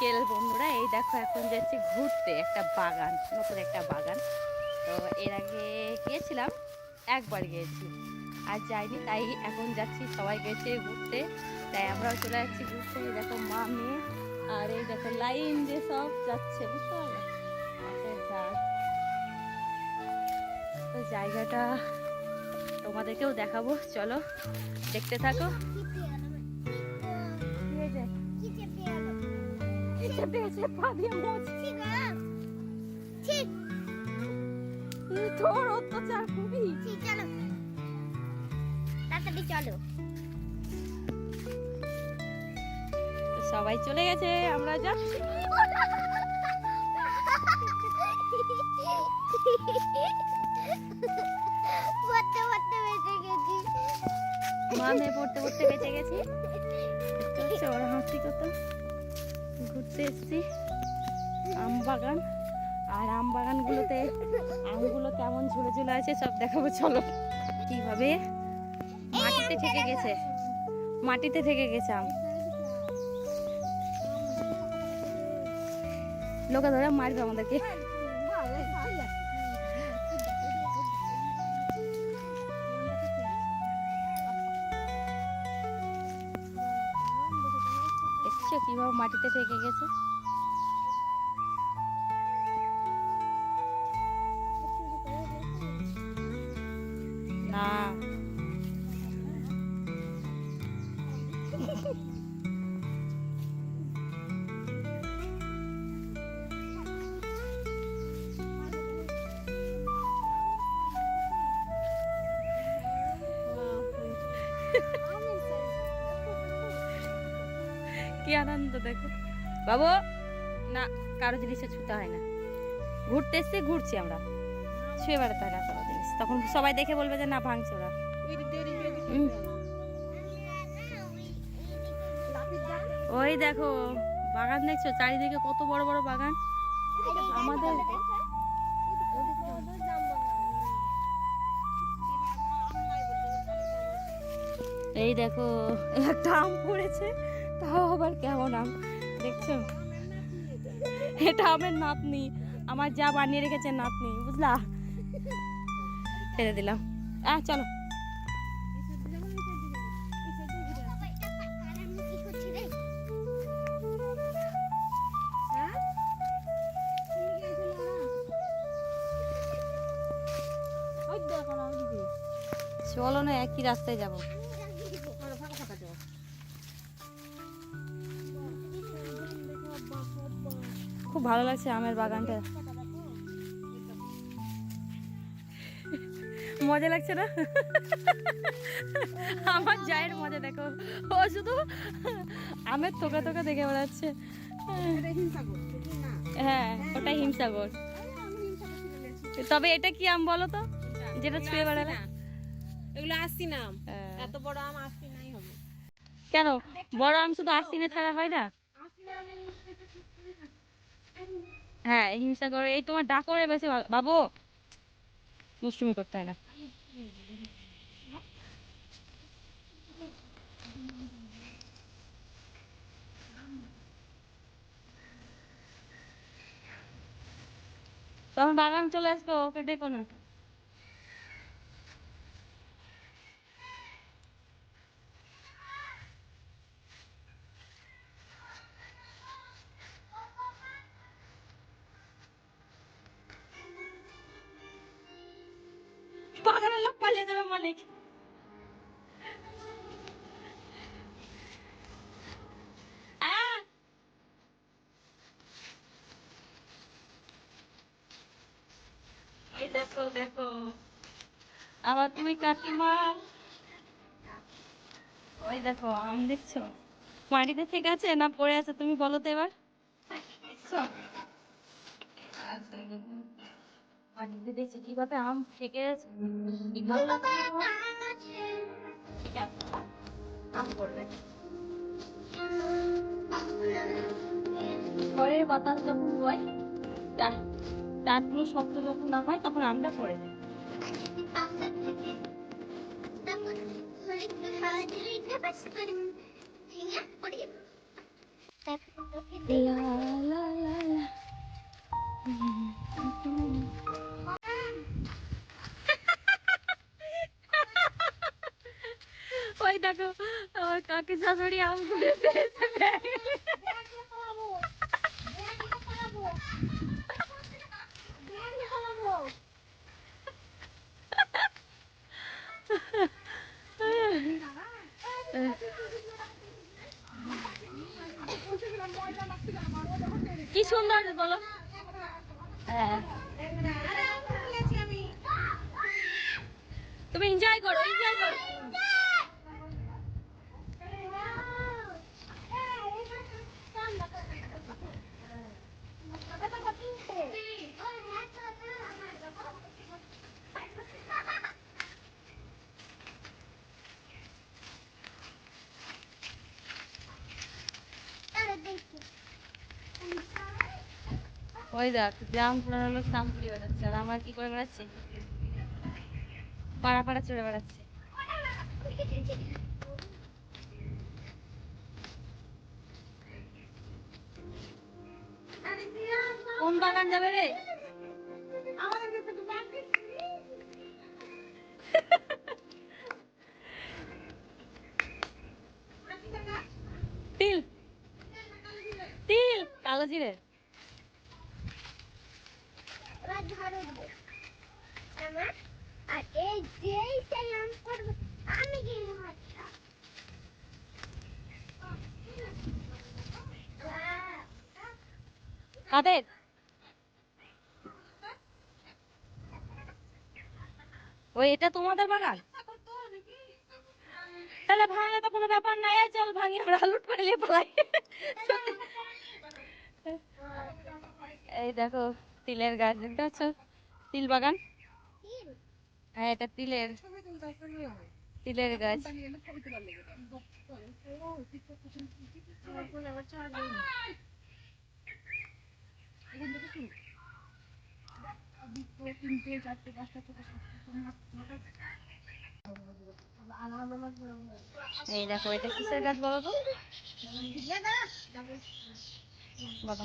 বিকেল, বন্ধুরা, এই দেখো এখন যাচ্ছি ঘুরতে, একটা বাগান, নতুন একটা বাগান। তো এর আগে গিয়েছিলাম, একবার গিয়েছি, আর যাইনি, তাই এখন যাচ্ছি, সবাই গেছে ঘুরতে। তাই আমরাও চলে যাচ্ছি ঘুরতে, এই দেখো মা, মেয়ে, আর এই দেখো লাইন দিয়ে সব যাচ্ছে, বুঝতে পারলে? তো জায়গাটা তোমাদেরকেও দেখাবো, চলো, দেখতে থাকো। এটা পেয়েছে পা দিয়ে মোচ তোর অত্যাচার খুবই চলো তো সবাই চলে গেছে আমরা যাচ্ছি। পড়তে পড়তে বেঁচে গেছি। মানে পড়তে পড়তে বেঁচে গেছি। ওরা হাসি কত ঘুরতে এসেছি। আম বাগান। আর আম বাগানগুলোতে আমগুলো কেমন ঝুলে ঝুলে আছে সব দেখাবো, চলো। কীভাবে? মাটিতে থেকে গেছে। মাটিতে থেকে গেছে আম। লোকে ধরে মারবে আমাদেরকে। কীভাবে মাটিতে থেকে গেছে? কি আনন্দ, দেখো। বাবু, না, কারও জিনিসে ছুতে হয় না। ঘুরতে এসছি, ঘুরছি আমরা। ছুঁয়ে বেড়াতে হয় না কারও জিনিস। তখন সবাই দেখে বলবে যে, না, ভাঙছে ওরা। ওই দেখো, বাগান দেখছ? চারিদিকে কত বড় বড় বাগান। আমাদের এই দেখো, একটা আম পড়েছে। তাও আবার কেমন আম? দেখছ? এটা আমের নাতনি। আমার যা বানিয়ে রেখেছে নাতনি, বুঝলা? ফেলে দিলাম। আহ চলো। চলো না, একই রাস্তায় যাব। খুব ভালো লাগছে আমের বাগানটা। মজা লাগছে না? আমার জায়ের মজা দেখো। ও শুধু আমের তোকা তোকা দেখে বেড়াচ্ছে হ্যাঁ ওটাই হিমসাগর। তবে এটা কি আম বলো তো? যেটা ছুঁয়ে বেড়ালে এগুলো আসছি না হ্যাঁ। এত বড় আম আসছি নাই হবে। কেন? বড় আম শুধু আস্তিনে ছাড়া হয় না? হ্যাঁ হিংসা করে। এই তোমার ডাকরে বেশি ভালো বাবু। দুষ্টুমি করতে হয় না। তখন বাগান চলে আসবে, ওকে ডেকো না। লোক পালিয়ে যাবে মালিক? দেখো দেখো। আবার তুমি কাকিমা। ওই দেখো আম দেখছ? মাটিতে ঠিক আছে না পড়ে আছে তুমি বলো তো এবার? দেখছ? আচ্ছা, দেখো। মাটিতে কীভাবে আম থেকে। আম বাতাস যখন হয় শব্দ যখন না হয় তখন আমটা পড়ে লা কাকি শাশুড়ি আম ব্যাগে। কি সুন্দর বলো। হ্যাঁ। তুমি এনজয় করো এনজয় করো। ওই দেখ গ্রাম পুরানো লোক নাম ঘুরে বেড়াচ্ছে আর আমার কি করে বেড়াচ্ছে? পাড়া পাড়া চড়ে বেড়াচ্ছে। কোন বাগান যাবে রে? তিল তিল, কালো জিরে। মাছটা কাদের? ওই, এটা তোমাদের বাগান? তাহলে ভাঙলে তো কোনো ব্যাপার নাই চল ভাঙি, আমরা লুট করে নিয়ে পালাই। এই দেখো, তিলের গাছ দেখতে পাচ্ছ? তিল বাগান? হ্যাঁ এটা তিলের। তিলের গাছ। এই দেখো এটা কিসের গাছ বলো তো? বলো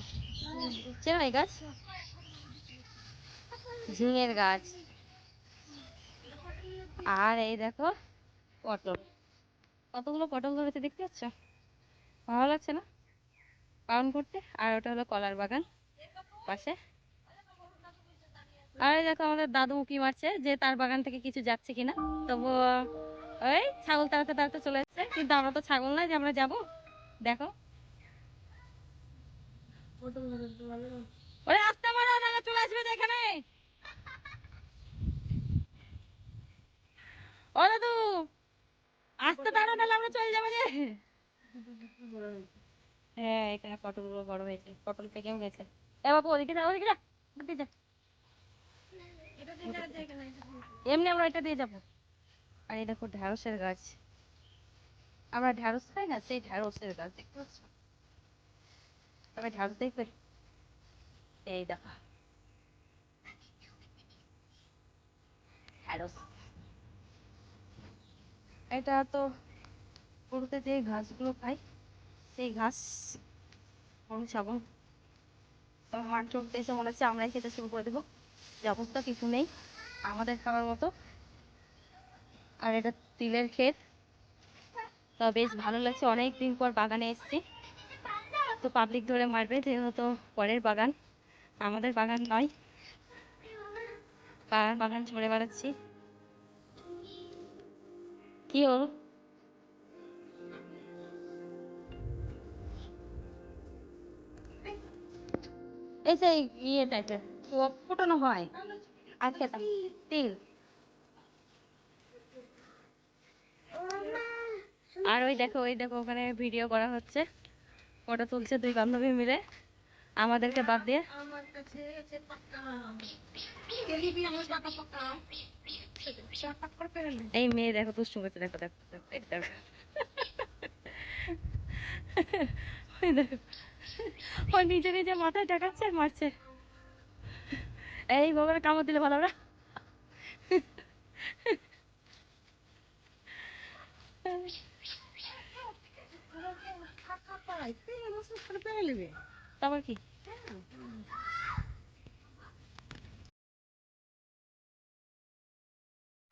চেনো এই গাছ? ঝিঙের গাছ। আর এই দেখো পটল। কতগুলো পটল ধরেছে দেখতে পাচ্ছ? ভালো লাগছে না? পালন করতে? আর ওটা হলো কলার বাগান পাশে। আর দেখো আমাদের দাদু উকি মারছে যে তার বাগান থেকে কিছু যাচ্ছে কিনা। তবু ওই ছাগল তাড়াতে তাড়াতে চলে এসছে। কিন্তু আমরা তো ছাগল নাই যে আমরা যাব। দেখো। ওরে আসতে নাহলে চলে আসবে এখানে। ও দাদু, আসতে পারো নাহলে আমরা চলে যাব যে হ্যাঁ এখানে পটলগুলো বড় হয়েছে, পটল পেকেও গেছে। এ বাবু, ওদিকে যা ওদিকে যা ওদিকে যা এমনি আমরা এটা দিয়ে যাব। আর এই দেখো ঢ্যাঁড়সের গাছ। আমরা ঢ্যাঁড়স খাই না, সেই ঢ্যাঁড়সের গাছ, দেখতে পাচ্ছ? তবে ঢ্যাঁড়স দেখবে? এই দেখো। ঢ্যাঁড়স। এটা তো গরুতে যে ঘাসগুলো খাই সেই ঘাস গরু ছাগল তো মাঠ চড়তে এসে মনে হচ্ছে আমরাই খেতে শুরু করে দেবো। অবস্থা, কিছু নেই, আমাদের খাওয়ার মতো। আর এটা তিলের ক্ষেত। তো বেশ ভালো লাগছে অনেক দিন পর বাগানে এসেছি। তো পাবলিক ধরে মারবে, যেহেতু পরের বাগান। আমাদের বাগান নয় বাগান বাগান ছড়ে বেড়াচ্ছি। কি হলো? এই যে ইয়ে টাইপের। ফুটানো হয়। খেতাম তিল। আর ওই দেখো ওই দেখো, ওখানে ভিডিও করা হচ্ছে। ফটো তুলছে দুই বান্ধবী মিলে। আমাদেরকে বাদ দিয়ে? আমার কাছে আছে পাক্কা কেলিবি আমার পাকা পাকা এই মেয়ে দেখো দুষ্টু করছে দেখো দেখো দেখো, দেখো। ও নিজে নিজে মাথায় টাকাচ্ছে আর মারছে। এই বাবার কামড় দিলে ভালো না? Toma aqui.